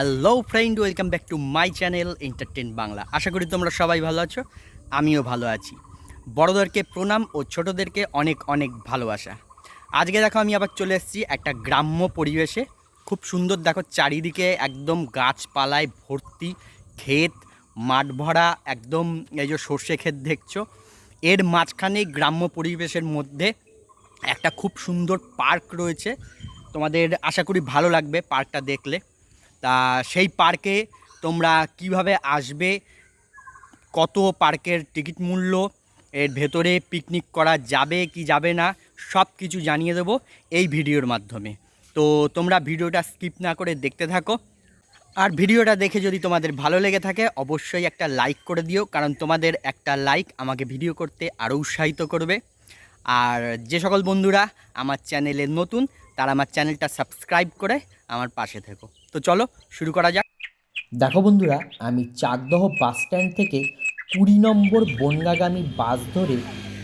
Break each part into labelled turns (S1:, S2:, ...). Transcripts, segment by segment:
S1: Hello friend welcome back to my channel entertain Bangla আশা করি তোমরা সবাই ভালো আছো, আমিও ভালো আছি। বড়োদেরকে প্রণাম ও ছোটোদেরকে অনেক অনেক ভালোবাসা। আজকে দেখো, আমি আবার চলে এসেছি একটা গ্রাম্য পরিবেশে। খুব সুন্দর, দেখো, চারিদিকে একদম গাছপালায় ভর্তি, ক্ষেত মাঠ ভরা একদম এই যে সর্ষে ক্ষেত দেখছ। এর মাঝখানে গ্রাম্য পরিবেশের মধ্যে একটা খুব সুন্দর পার্ক রয়েছে। তোমাদের আশা করি ভালো লাগবে পার্কটা দেখলে। তা সেই পার্কে তোমরা কীভাবে আসবে? কত পার্কের টিকিট মূল্য? এর ভেতরে পিকনিক করা যাবে কি যাবে না? সব কিছু জানিয়ে দেবো এই ভিডিওর মাধ্যমে। তো তোমরা ভিডিওটা স্কিপ না করে দেখতে থাকো। আর ভিডিওটা দেখে যদি তোমাদের ভালো লেগে থাকে, অবশ্যই একটা লাইক করে দিও, কারণ তোমাদের একটা লাইক আমাকে ভিডিও করতে আরও উৎসাহিত করবে। আর যে সকল বন্ধুরা আমার চ্যানেলে নতুন তারা আমার চ্যানেলটা সাবস্ক্রাইব করে আমার পাশে থেকো। তো চলো, শুরু করা যাক।
S2: দেখো বন্ধুরা, আমি চাকদহ বাস স্ট্যান্ড থেকে কুড়ি নম্বর বনগাগামী বাস ধরে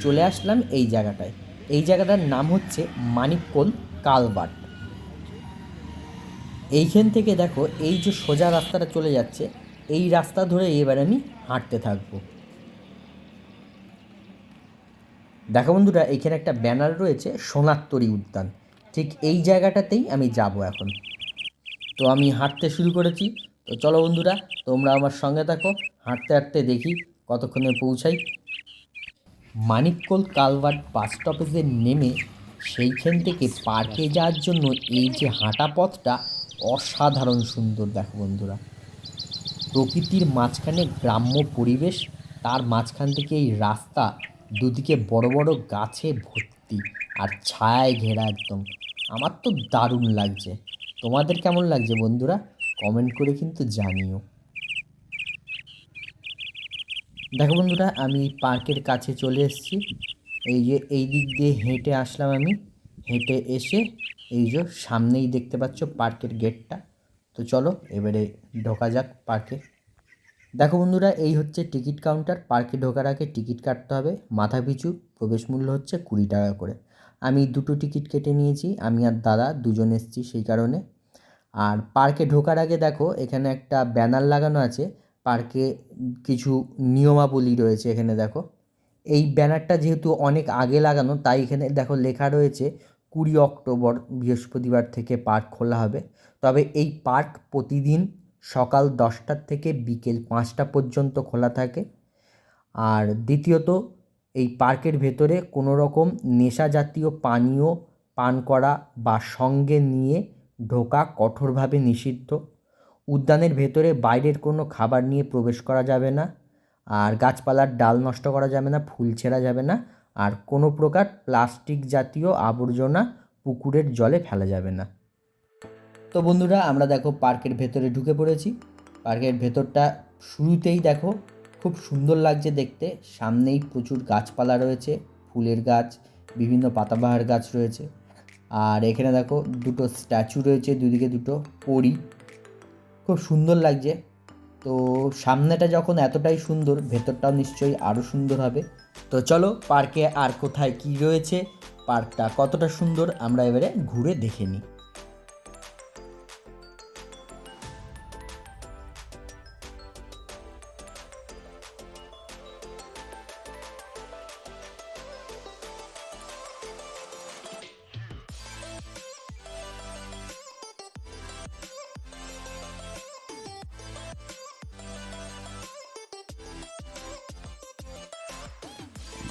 S2: চলে আসলাম এই জায়গাটায়। এই জায়গাটার নাম হচ্ছে মানিকপোল কালবাট। এইখান থেকে দেখো, এই যে সোজা রাস্তাটা চলে যাচ্ছে, এই রাস্তা ধরে এবার আমি হাঁটতে থাকব। দেখো বন্ধুরা, এখানে একটা ব্যানার রয়েছে, সোনাত্তরী উদ্যান। ঠিক এই জায়গাটাতেই আমি যাব এখন। তো আমি হাঁটতে শুরু করেছি। তো চলো বন্ধুরা, তোমরা আমার সঙ্গে থাকো, হাঁটতে হাঁটতে দেখি কতক্ষণে পৌঁছাই। মানিককোল কালভার্ট বাস স্টপেজে নেমে সেইখান থেকে পার্কে যাওয়ার জন্য এই যে হাঁটা পথটা অসাধারণ সুন্দর, দেখো বন্ধুরা। প্রকৃতির মাঝখানে গ্রাম্য পরিবেশ, তার মাঝখান থেকে এই রাস্তা, দুদিকে বড় বড় গাছে ভর্তি, আর ছায়ায় ঘেরা একদম। আমার তো দারুণ লাগছে। তোমাদের কেমন লাগছে বন্ধুরা? কমেন্ট করে কিন্তু জানিও। দেখো বন্ধুরা, আমি পার্কের কাছে চলে এসেছি। এই যে এই দিক দিয়ে হেঁটে আসলাম আমি। হেঁটে এসে এই যে সামনেই দেখতে পাচ্ছ পার্কের গেটটা। তো চলো, এবারে ঢোকা যাক পার্কে। দেখো বন্ধুরা, এই হচ্ছে টিকিট কাউন্টার পার্কে ঢোকার আগে টিকিট কাটতে হবে। মাথা পিছু প্রবেশ মূল্য হচ্ছে কুড়ি টাকা করে। আমি দুটো টিকিট কেটে নিয়েছি, আমি আর দাদা দুজন এসেছি সেই কারণে। আর পার্কে ঢোকার আগে দেখো, এখানে একটা ব্যানার লাগানো আছে, পার্কে কিছু নিয়মাবলী রয়েছে এখানে দেখো। এই ব্যানারটা যেহেতু অনেক আগে লাগানো, তাই এখানে দেখো লেখা রয়েছে, কুড়ি অক্টোবর বৃহস্পতিবার থেকে পার্ক খোলা হবে। তবে এই পার্ক প্রতিদিন সকাল দশটার থেকে বিকেল পাঁচটা পর্যন্ত খোলা থাকে। আর দ্বিতীয়ত এই পার্কের ভেতরে কোনো রকম নেশা জাতীয় পানীয় পান করা বা সঙ্গে নিয়ে ঢোকা কঠোরভাবে নিষিদ্ধ। উদ্যানের ভেতরে বাইরের কোনো খাবার নিয়ে প্রবেশ করা যাবে না। আর গাছপালার ডাল নষ্ট করা যাবে না, ফুল ছেঁড়া যাবে না। আর কোনো প্রকার প্লাস্টিক জাতীয় আবর্জনা পুকুরের জলে ফেলা যাবে না। তো বন্ধুরা, আমরা দেখো পার্কের ভেতরে ঢুকে পড়েছি। পার্কের ভেতরটা শুরুতেই দেখো খুব সুন্দর লাগছে দেখতে। সামনেই প্রচুর গাছপালা রয়েছে, ফুলের গাছ, বিভিন্ন পাতাবাহার গাছ রয়েছে। আর এখানে দেখো দুটো স্ট্যাচু রয়েছে, দুদিকে দুটো পরি। খুব সুন্দর লাগছে। তো সামনেটা যখন এতটাই সুন্দর, ভেতরটাও নিশ্চয়ই আরও সুন্দর হবে। তো চলো পার্কে আর কোথায় কি রয়েছে, পার্কটা কতটা সুন্দর আমরা এবারে ঘুরে দেখে নিই।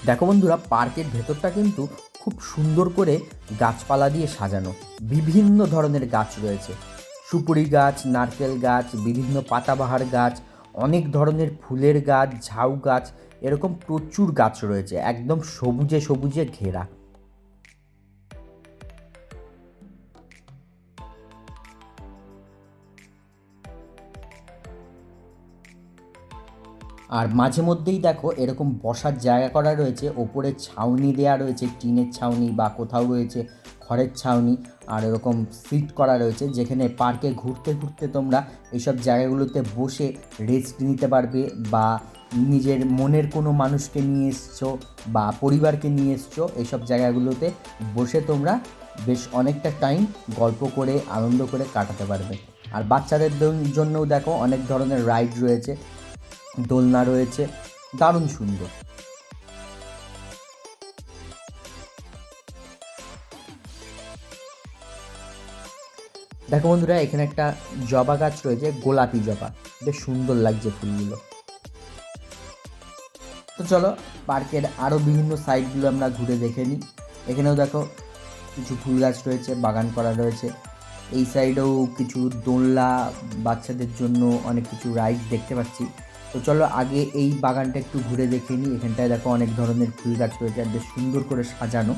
S2: দেখো বন্ধুরা, পার্কের ভেতরটা কিন্তু খুব সুন্দর করে গাছপালা দিয়ে সাজানো। বিভিন্ন ধরনের গাছ রয়েছে। সুপুরি গাছ, নারকেল গাছ, বিভিন্ন পাতাবাহার গাছ, অনেক ধরনের ফুলের গাছ, ঝাউ গাছ, এরকম প্রচুর গাছ রয়েছে, একদম সবুজে সবুজে ঘেরা। আর মাঝে মধ্যেই দেখো এরকম বসার জায়গা করা রয়েছে, ওপরে ছাউনি দেয়া রয়েছে, টিনের ছাউনি বা কোথাও রয়েছে খড়ের ছাউনি, আর এরকম সিট করা রয়েছে যেখানে পার্কে ঘুরতে ঘুরতে তোমরা এইসব জায়গাগুলোতে বসে রেস্ট নিতে পারবে বা নিজের মনের কোনো মানুষকে নিয়ে এসছো বা পরিবারকে নিয়ে এসছো এইসব জায়গাগুলোতে বসে তোমরা বেশ অনেকটা টাইম গল্প করে, আনন্দ করে কাটাতে পারবে। আর বাচ্চাদের জন্যও দেখো অনেক ধরনের রাইড রয়েছে দোলনা রয়েছে। দারুণ সুন্দর। দেখো বন্ধুরা, এখানে একটা জবা গাছ রয়েছে, গোলাপি জবা। বেশ সুন্দর লাগছে ফুলগুলো। তো চলো, পার্কের আরও বিভিন্ন সাইডগুলো আমরা ঘুরে দেখে নিই। এখানেও দেখো, কিছু ফুল গাছ রয়েছে, বাগান করা রয়েছে। এই সাইডেও কিছু দোলনা বাচ্চাদের জন্য অনেক কিছু রাইড দেখতে পাচ্ছি। তো চলো আগে এই বাগানটা একটু ঘুরে দেখে নিই। এখানটায় দেখো অনেক ধরনের ফুল গাছ রয়েছে আর বেশ সুন্দর করে সাজানো।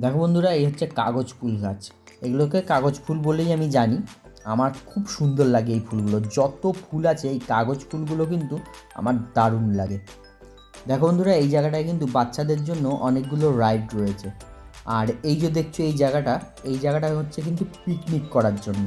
S2: দেখো বন্ধুরা, এই হচ্ছে কাগজ ফুল গাছ। এগুলোকে কাগজ ফুল বলেই আমি জানি। আমার খুব সুন্দর লাগে এই ফুলগুলো। যত ফুল আছে, এই কাগজ ফুলগুলো কিন্তু আমার দারুণ লাগে। দেখো বন্ধুরা, এই জায়গাটায় কিন্তু বাচ্চাদের জন্য অনেকগুলো রাইড রয়েছে। আর এই যে দেখছ এই জায়গাটা এই জায়গাটা হচ্ছে কিন্তু পিকনিক করার জন্য।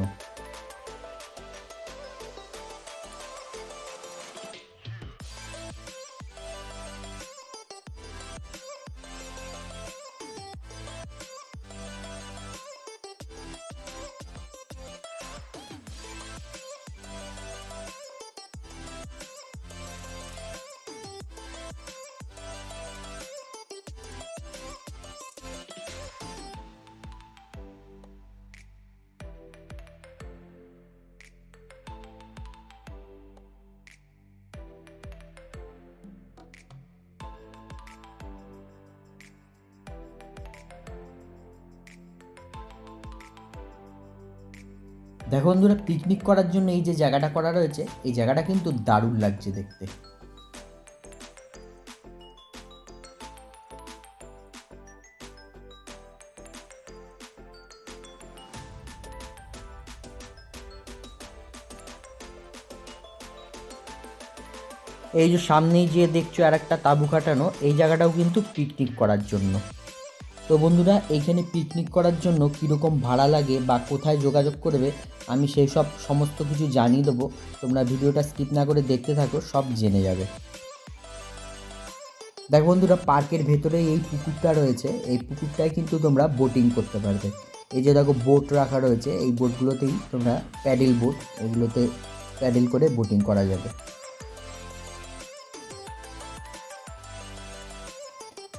S2: দেখো বন্ধুরা পিকনিক করার জন্য এই যে জায়গাটা করা রয়েছে, এই জায়গাটা কিন্তু দারুণ লাগছে দেখতে। এই যে সামনেই যে দেখছ আর একটা তাঁবু কাটানো এই জায়গাটাও কিন্তু পিকনিক করার জন্য। তো বন্ধুরা, এইখানে পিকনিক করার জন্য কীরকম ভাড়া লাগে বা কোথায় যোগাযোগ করবে আমি সেই সব সমস্ত কিছু জানিয়ে দেবো। তোমরা ভিডিওটা স্কিপ না করে দেখতে থাকো, সব জেনে যাবে। দেখো বন্ধুরা, পার্কের ভেতরে এই পুকুরটা রয়েছে। এই পুকুরটায় কিন্তু তোমরা বোটিং করতে পারবে। এই যে দেখো বোট রাখা রয়েছে, এই বোটগুলোতেই তোমরা প্যাডেল বোট এগুলোতে প্যাডেল করে বোটিং করা যাবে।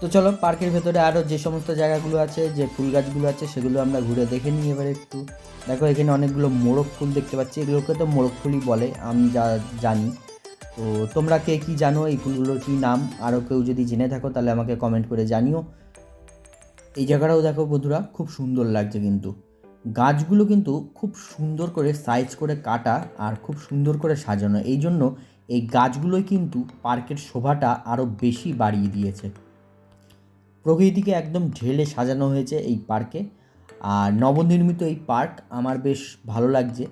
S2: তো চলো, পার্কের ভেতরে আরও যে সমস্ত জায়গাগুলো আছে, যে ফুল গাছগুলো আছে, সেগুলো আমরা ঘুরে দেখে নিই এবারে একটু। দেখো, এখানে অনেকগুলো মোরগ ফুল দেখতে পাচ্ছি। এগুলোকে তো মোরগ ফুলই বলে, আমি যা জানি। তো তোমরা কে কী জানো, এই ফুলগুলোর কী নাম? আরও কেউ যদি জেনে থাকো, তাহলে আমাকে কমেন্ট করে জানিও। এই জায়গাটাও দেখো বন্ধুরা, খুব সুন্দর লাগছে কিন্তু। গাছগুলো কিন্তু খুব সুন্দর করে সাইজ করে কাটা আর খুব সুন্দর করে সাজানো। এই জন্য এই গাছগুলোই কিন্তু পার্কের শোভাটা আরও বেশি বাড়িয়ে দিয়েছে। প্রকৃতিকে একদম ঢেলে সাজানো হয়েছে এই পার্কে। আর নবনির্মিত এই পার্ক আমার বেশ ভালো লাগছে।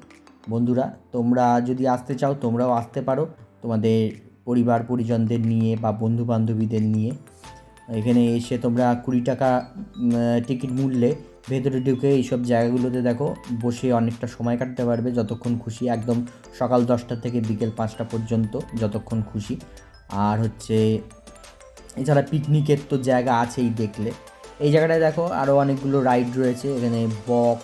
S2: বন্ধুরা, তোমরা যদি আসতে চাও, তোমরাও আসতে পারো। তোমাদের পরিবার, পরিজনদের নিয়ে বা বন্ধু বান্ধবীদের নিয়ে। এখানে এসে তোমরা কুড়ি টাকা টিকিট মূল্যে ভেতরে ঢুকে এইসব জায়গাগুলোতে দেখো, বসে অনেকটা সময় কাটতে পারবে, যতক্ষণ খুশি একদম সকাল দশটা থেকে বিকেল পাঁচটা পর্যন্ত যতক্ষণ খুশি। আর হচ্ছে এছাড়া পিকনিকের তো জায়গা আছেই দেখলে। এই জায়গাটায় দেখো আরও অনেকগুলো রাইড রয়েছে, এখানে বক,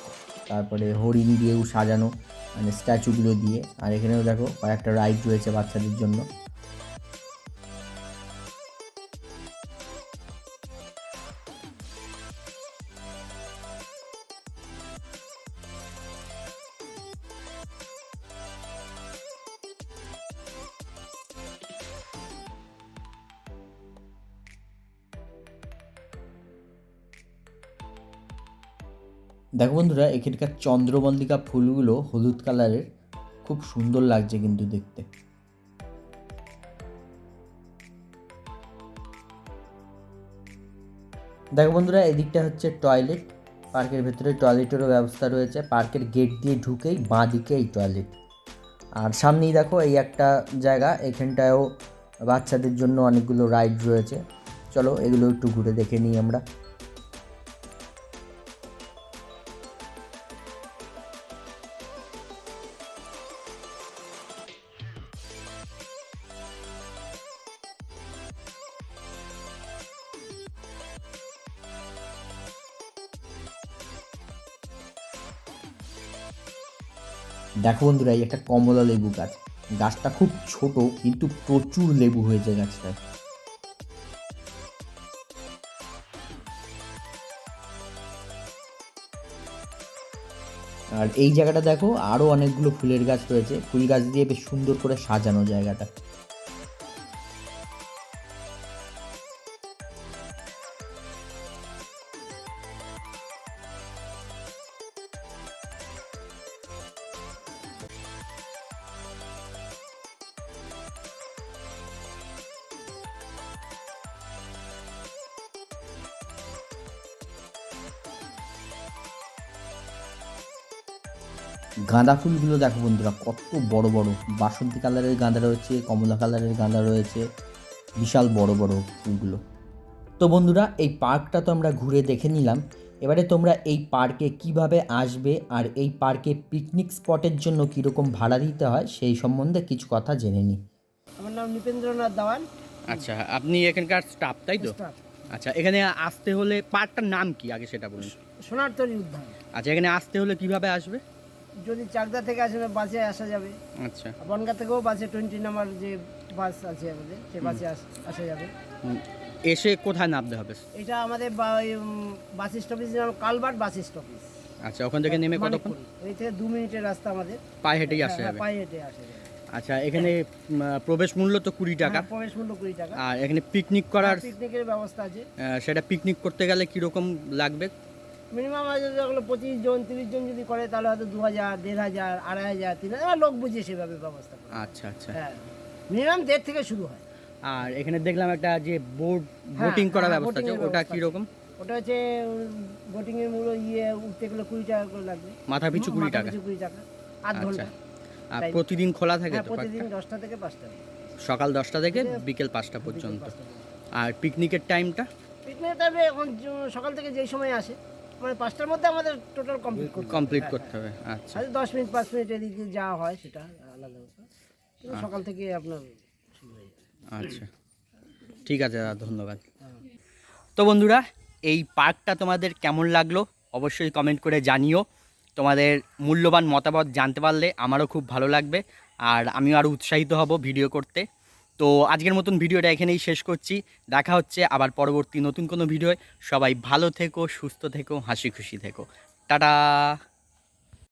S2: তারপরে হরিণ দিয়েও সাজানো মানে স্ট্যাচুগুলো দিয়ে। আর এখানেও দেখো কয়েকটা রাইড রয়েছে বাচ্চাদের জন্য। দেখো বন্ধুরা, এখানকার চন্দ্রমল্লিকা ফুলগুলো হলুদ কালারের। খুব সুন্দর লাগছে কিন্তু দেখতে। দেখো বন্ধুরা, এদিকটা হচ্ছে টয়লেট। পার্কের ভেতরে টয়লেটেরও ব্যবস্থা রয়েছে। পার্কের গেট দিয়ে ঢুকেই বাঁ দিকে এই টয়লেট। আর সামনেই দেখো, এই একটা জায়গা। এখানটায়ও বাচ্চাদের জন্য অনেকগুলো রাইড রয়েছে। চলো এগুলো একটু ঘুরে দেখে নিই আমরা। দেখো বন্ধুরা, এই একটা কমলা লেবু গাছ। গাছটা খুব ছোট, কিন্তু প্রচুর লেবু হয়েছে গাছটা আর এই জায়গাটা দেখো আরও অনেকগুলো ফুলের গাছ রয়েছে। ফুল গাছ দিয়ে বেশ সুন্দর করে সাজানো জায়গাটা। গাঁদা ফুলগুলো দেখো বন্ধুরা কত বড় বড়। বাসন্তী কালারের গাঁদা রয়েছে কমলা কালারের গাঁদা রয়েছে বিশাল বড় বড় ফুলগুলো। তো বন্ধুরা এই পার্কটা তো আমরা ঘুরে দেখে নিলাম। এবারে তোমরা এই পার্কে কীভাবে আসবে আর এই পার্কে পিকনিক স্পটের জন্য কীরকম ভাড়া দিতে হয় সেই সম্বন্ধে কিছু কথা জেনে নিই
S3: আমার নাম নৃপেন্দ্রনাথ দাওয়ান।
S1: আচ্ছা আপনি এখানকার স্টাফ তাই তো? আচ্ছা এখানে আসতে হলে পার্কটার নাম কি আগে সেটা বলুন।
S3: সোনারতরী উদ্যান।
S1: আচ্ছা এখানে আসতে হলে কীভাবে আসবে?
S3: যদি চাকদা থেকে আসলে বাসে আসা যাবে।
S1: আচ্ছা।
S3: বনগা থেকেও বাসে টোয়েন্টি নাম্বার যে বাস আছে আমাদের সেই বাসে আস- যাবে।
S1: এসে কোথায় নামতে হবে?
S3: এটা আমাদের বাস স্টপেজ নাম কালবাট বাস স্টপেজ
S1: আচ্ছা ওখান থেকে নেমে কতক্ষণ।
S3: এই থেকে দু মিনিটের রাস্তা আমাদের।
S1: পায়ে হেঁটেই আসা
S3: হ্যাঁ,
S1: যাবে।
S3: পায়ে হেঁটে আসা যাবে।
S1: আচ্ছা এখানে প্রবেশ মূল্য তো কুড়ি টাকা।
S3: হ্যাঁ, প্রবেশ মূল্য কুড়ি টাকা।
S1: আর এখানে পিকনিক করার
S3: পিকনিকের ব্যবস্থা আছে।
S1: সেটা পিকনিক করতে গেলে কীরকম লাগবে?
S3: মিনিমাম যেগুলো পঁচিশ জন তিরিশ জন যদি করে তাহলে হয়তো দু হাজার দেড় হাজার আড়াই হাজার তিন হাজার লোক বুঝিয়ে সেভাবে ব্যবস্থা করে।
S1: আচ্ছা আচ্ছা।
S3: হ্যাঁ। মিনিমাম দেড় থেকে শুরু হয়।
S1: আর এখানে দেখলাম একটা যে বোট
S3: হ্যাঁ,
S1: বোটিং করার
S3: হ্যাঁ,
S1: ব্যবস্থা আছে ওটা
S3: ব্যবস্থা
S1: কীরকম?
S3: ওটা হচ্ছে বোটিং এর মূল্য ইয়ে উঠতে গেলে কুড়ি টাকা করে লাগবে।
S1: মাথা পিছু কুড়ি টাকা?
S3: কুড়ি টাকা। আধ
S1: আচ্ছা।
S3: ঘণ্টা
S1: আর প্রতিদিন খোলা থাকে
S3: হ্যাঁ
S1: তো
S3: প্রতিদিন? দশটা থেকে পাঁচটা।
S1: সকাল দশটা থেকে বিকেল পাঁচটা পর্যন্ত। আর পিকনিকের টাইমটা
S3: পিকনিক টাইমে এখন সকাল থেকে যেই সময় আসে মানে পাঁচটার মধ্যে আমাদের টোটাল কমপ্লিট করতে
S1: কমপ্লিট করতে হবে আচ্ছা।
S3: হয়তো দশ মিনিট পাঁচ মিনিট এদিকে যাওয়া হয় সেটা আলাদা ব্যাপার। কিন্তু সকাল থেকে আপনার শুরু হয়ে যায়
S1: আচ্ছা। ঠিক আছে দাদা ধন্যবাদ। তো বন্ধুরা এই পার্কটা তোমাদের কেমন লাগল অবশ্যই কমেন্ট করে জানিও। তোমাদের মূল্যবান মতামত জানতে পারলে আমারও খুব ভালো লাগবে। আর আমিও আরও উৎসাহিত হব ভিডিও করতে। তো আজকের মতন ভিডিওটা এখানেই শেষ করছি। দেখা হচ্ছে আবার পরবর্তী নতুন কোনো ভিডিওয়। সবাই ভালো থেকো, সুস্থ থেকো, হাসি খুশি থেকো। টাটা!